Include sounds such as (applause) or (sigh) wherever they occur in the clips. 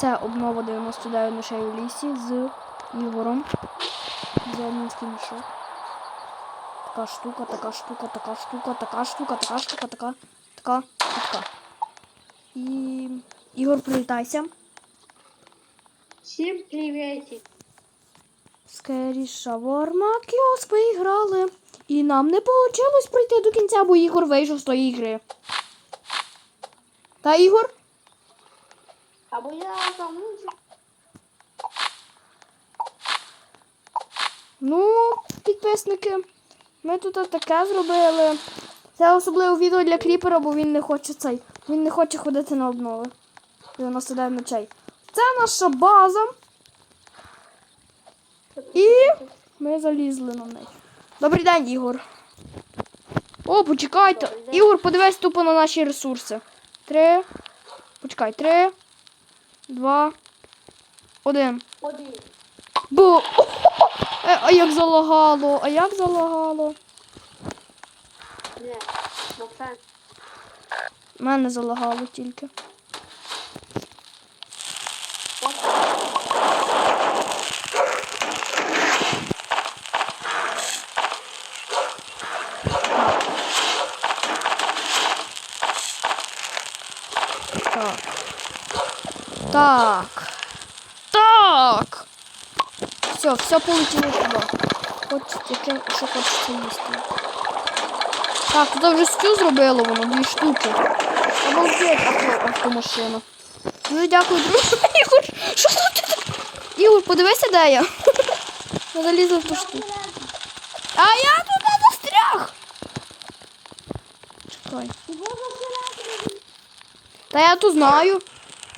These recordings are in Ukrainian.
Це обнова 99 ночей у лісі з Ігором. Зелінський мішок. Така штука, така штука, така штука, така штука, така штука, така, така, така. І Ігор, привітайся. Всім привітик. Скері шаворма кіоск виграли. І нам не вийшло пройти до кінця, бо Ігор вийшов з тої ігри. Та Ігор? Або я замучу. Ну, підписники, ми тут таке зробили. Це особливо відео для кріпера, бо він не хоче цей. Він не хоче ходити на обнови. 99 ночей. Це наша база. І ми залізли на неї. Добрий день, Ігор. О, почекайте. Ігор, подивись тупо на наші ресурси. Три. Почекай, три, два, один. Один. Бо. Е, а як залагало? А як залагало? Не. Ну. У мене залагало тільки. От. Так. Так. Так. Все, все полетіло туди. Хоч яке, що хочеться їсти. Так, тут вже стю зробило воно, дві штуки. Обалдеть, авто, автомашина. Дуже дякую, друзі. (laughs) Ігор, що тут? Ігор, подивися, де я. (laughs) Я залізла в ту штуку. А я туди застряг. Чекай. Та я тут знаю.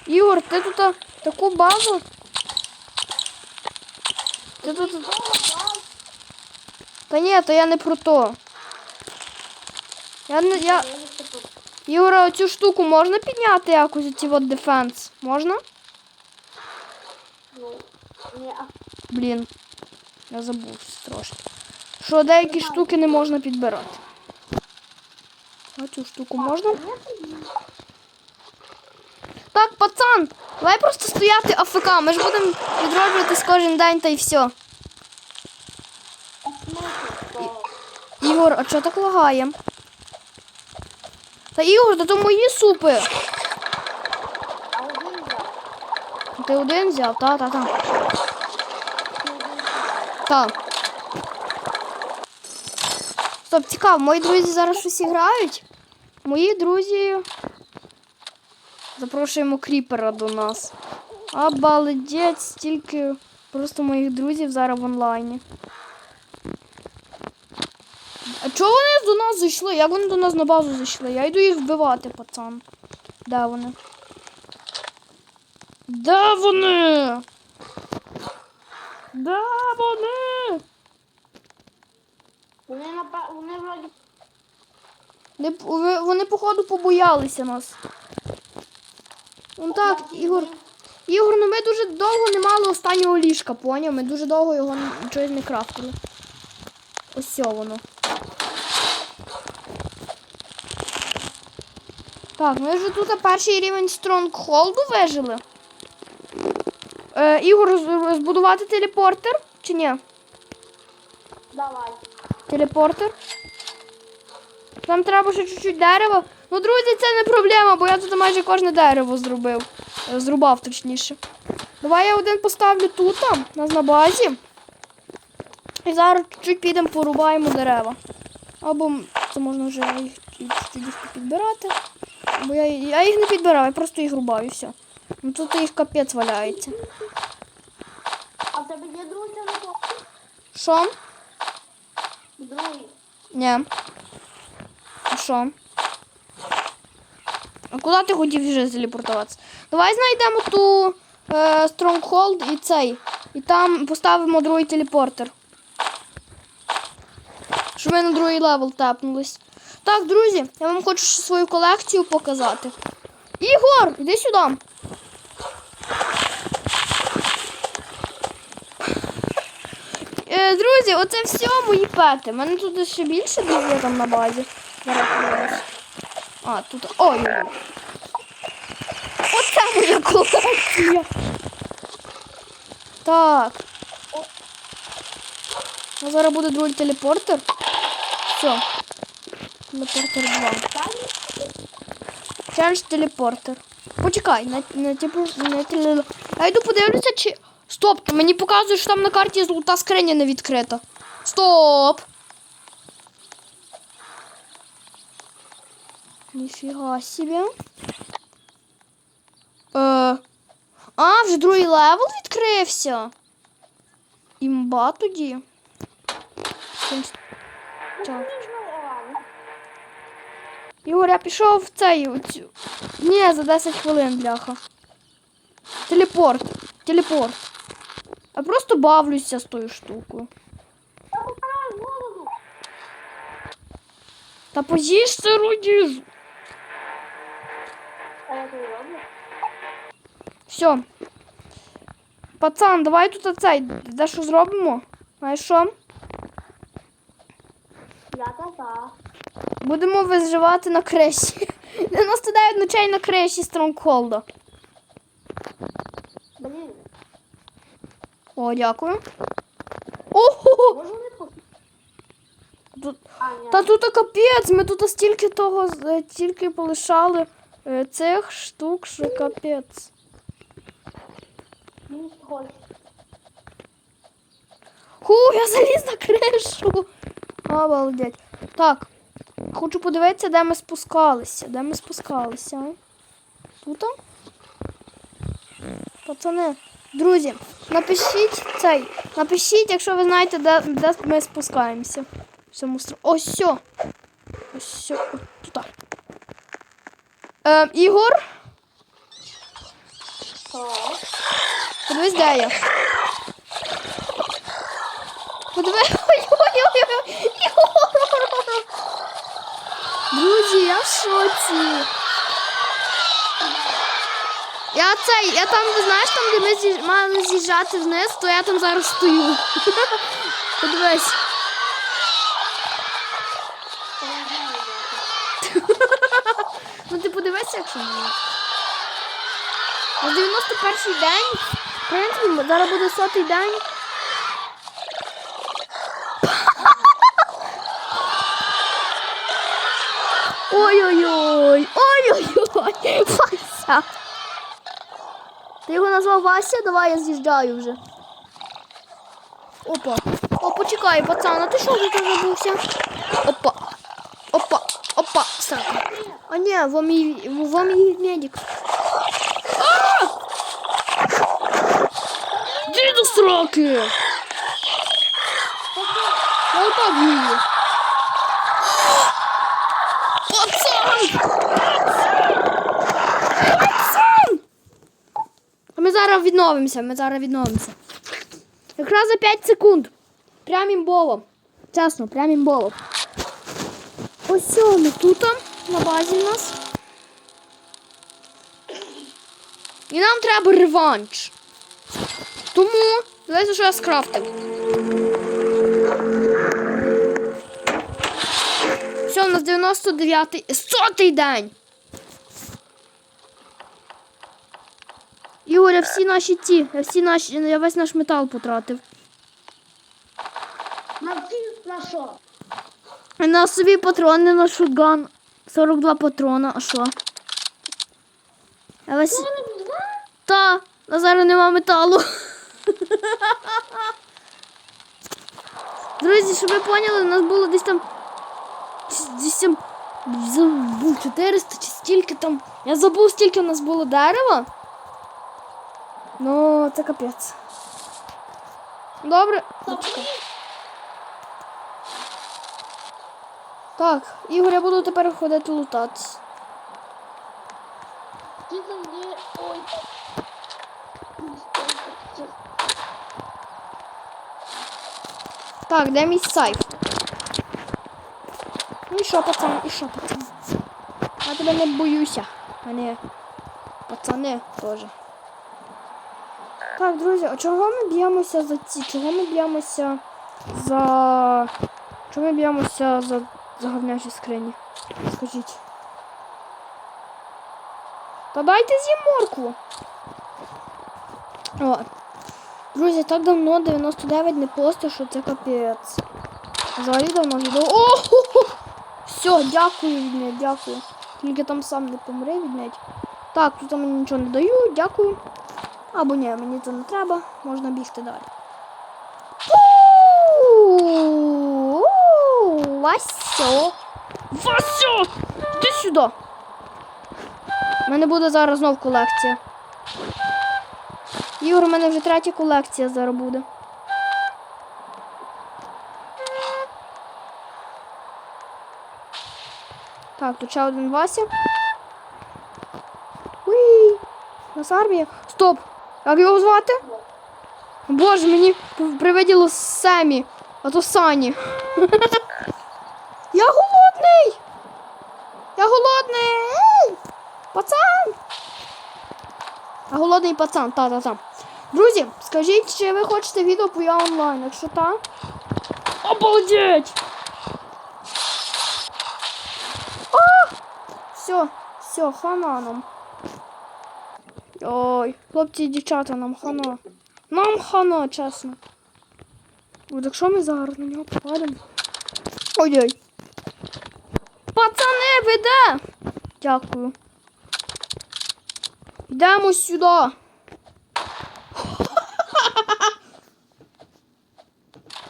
Ігор, ти тут таку базу. Ти тут. Та ні, то я не про то. Я не. Я... Ігор, цю штуку можна підняти якось ці от дефенс? Можна? Ну. Блін. Я забув трошки. Що деякі штуки не можна підбирати. А цю штуку можна? Так, пацан, давай просто стояти АФК. Ми ж будемо відроджуватись кожен день та й все. Ігор, а чого так лагає? Та Ігор, та то мої супи. Ти один взяв? Та, та, та. Так. Стоп, цікаво, мої друзі зараз щось грають. Мої друзі. Запрошуємо кріпера до нас. Обалдеть, стільки просто моїх друзів зараз в онлайні. А чого вони до нас зайшли? Як вони до нас на базу зайшли? Я йду їх вбивати, пацан. Де вони? Де вони? Де вони? Вони напа... Вони вроді... Не, вони, походу, побоялися нас. Ну так, Ігор. Ігор, ну ми дуже довго не мали останнього ліжка, поняв? Ми дуже довго його чогось не крафтили. Ось воно. Так, ми вже тут перший рівень стронгхолду вижили. Е, Ігор, збудувати телепортер чи ні? Давай. Телепортер. Нам треба ще чуть-чуть дерева. Ну, друзі, це не проблема, бо я тут майже кожне дерево зробив. Е, Зрубав точніше. Давай я один поставлю тут, там, у нас на базі. І зараз чуть-чуть підемо порубаємо дерева. Або це можна вже їх чуть-чуть підбирати. Бо я, я їх не підбираю, я просто їх рубаю і все. Ну тут їх капець валяється. А в тебе є другий телефон? Що? Другий. Ні. А що? А куди ти хотів вже телепортуватися? Давай знайдемо ту е, Stronghold і цей. І там поставимо другий телепортер. Щоб ми на другий левел тепнулись. Так, друзі, я вам хочу ще свою колекцію показати. Ігор, іди сюди. Е, друзі, оце все мої пети. У мене тут ще більше є там на базі. Зараз. А, тут. Ой. Оце моя колекція. Так. Ну, зараз буде другий телепортер. Все. Телепортер 2. Челендж телепортер. Почекай, на, на, типу, на теле... Я йду подивлюся, чи. Стоп, то мені показує, що там на карті золота скриня не відкрита. Стоп! Ніфіга собі. Е, а, вже другий левел відкрився. Імба тоді. Так. Ігор, я пішов в цей. у цю- Ні, за 10 хвилин, бляха. Телепорт. Телепорт. Я просто бавлюся з тою штукою. Та поїж сиру їжу. Все. Пацан, давай тут цей. Дещо зробимо. Знаєш що? Я та-та. Будемо виживати на криші. (laughs) 99 ночей на криші Стронгхолда. Блін, О, дякую. Ого! тут? Та тут капець, ми тут стільки того з- тільки полишали е, цих штук, що капець. Ху, я заліз на кришу. Обалдеть. Так, хочу подивитися, де ми спускалися. Де ми спускалися? Тут? Пацани, друзі, напишіть цей. Напишіть, якщо ви знаєте, де, де ми спускаємося. В цьому стр... Ось сьо. Ось сьо. Тут. Е, Ігор, Так. подивись, де я. Подивись. Ой-ой-ой. Ігор. Друзі, я в шоці. Я цей, я там, ти знаєш, там, де ми з'їж- мали з'їжджати вниз, то я там зараз стою. Подивись. Я не знаю, де це. Ну ти подивися, якщо не. На 91 день. В принципі, зараз буде сотий день. Ой-ой-ой! Ой-ой-ой! Вася! Ти його назвав Вася? Давай я з'їжджаю вже. Опа. О, почекай, пацан, а ти що тут забувся? Опа. Опа. Опа. Срака. А ні, вам мій, вам мій медик. А! Сраки! Отак вмію. Пацан! Пацан! А ми зараз відновимося, ми зараз відновимося. Якраз за 5 секунд. Прям імбово. Чесно, прям імбово. Ось ми тут на базі в нас. І нам треба реванш. Тому, дивіться, що я скрафтив. Все, у нас 99-й, 100-й день. Ігор, я всі наші ті, я всі наші, я весь наш метал потратив. На що? На собі патрони на шотган. 42 патрона, а що? Весь... Та, на зараз нема металу. Друзі, щоб ви поняли, у нас було десь там. Десь там забув 400 чи стільки там. Я забув, скільки у нас було дерева. Ну, це капець. Добре. Почекай. Так, Ігор, я буду тепер ходити лутатись. Ти. Ой. Так, де мій сайф? Ну і що, пацан, і що, пацан? Я тебе не боюся. Мене пацани теж. Так, друзі, а чого ми б'ємося за ці? Чого ми б'ємося за. Чого ми б'ємося за, за говнячі скрині? Скажіть. Та дайте з'їм моркву. О. Друзі, так давно 99 не постив, що це капець. Взагалі давно відео. О! ху-ху! Все, дякую, відмять, дякую. Тільки там сам не помри, відмять. Так, тут мені нічого не дають, дякую. Або ні, мені це не треба, можна бігти далі. У-у-у, Васьо! Васьо! Іди сюди! У мене буде зараз знов колекція. Ігор, у мене вже третя колекція зараз буде. Так, тут ще один Вася. Уй! У нас армія. Стоп! Як його звати? Боже, мені привиділо Семі, а то Сані. (laughs) Я голодний! Я голодний! Пацан! А голодний пацан, та-та-та. Друзі, скажіть, чи ви хочете відео по я онлайн? Якщо так. Обалдеть! Все, все, хана нам. Ой, хлопці і дівчата, нам хана. Нам хана, чесно. От якщо ми зараз на нього попадемо. Ой-ой. Пацани, ви де? Дякую. Йдемо сюди.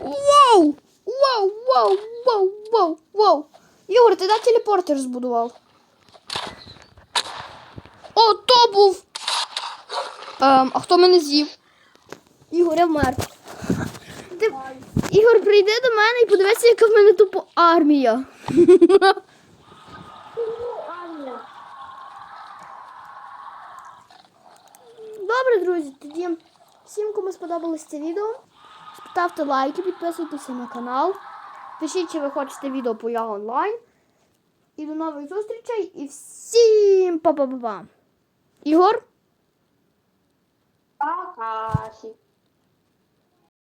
Вау! Вау, вау, вау, вау, вау. Ігор, ти де телепортер збудував? О, то був. Ем, а хто мене з'їв? Ігор, я вмер. Ти... Ігор, прийди до мене і подивися, яка в мене тупо армія. (laughs) Аня. Добре, друзі, тоді всім, кому сподобалось це відео, ставте лайки, підписуйтеся на канал. Пишіть, чи ви хочете відео по я онлайн. І до нових зустрічей. І всім па-па-па-па. Ігор? Какаші.